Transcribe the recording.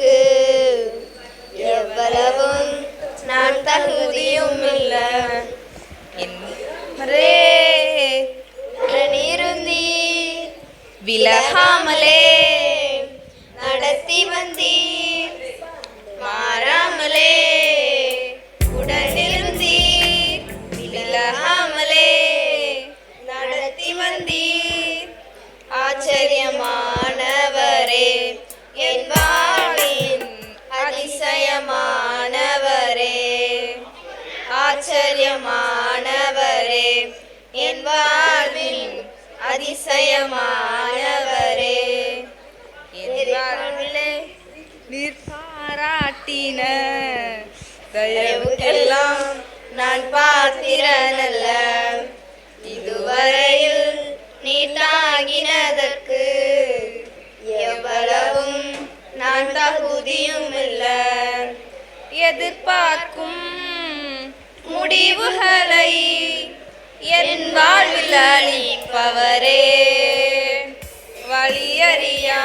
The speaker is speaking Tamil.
அதற்கு எவ்வளவும் நான் தகுதியும் இல்லை. நீருந்தி விலகாமலே ஆச்சரியமானவரே ஆச்சரியமானவரே என் வாழ்வில் அதிசயமானவரே. நீர் பாராட்டின தயவுக்கெல்லாம் நான் பார்த்திரனல்ல. இதுவரை எதிர்பார்க்கும் முடிவுகளை என் வாழ்வில் அளிப்பவரே. வழியறியா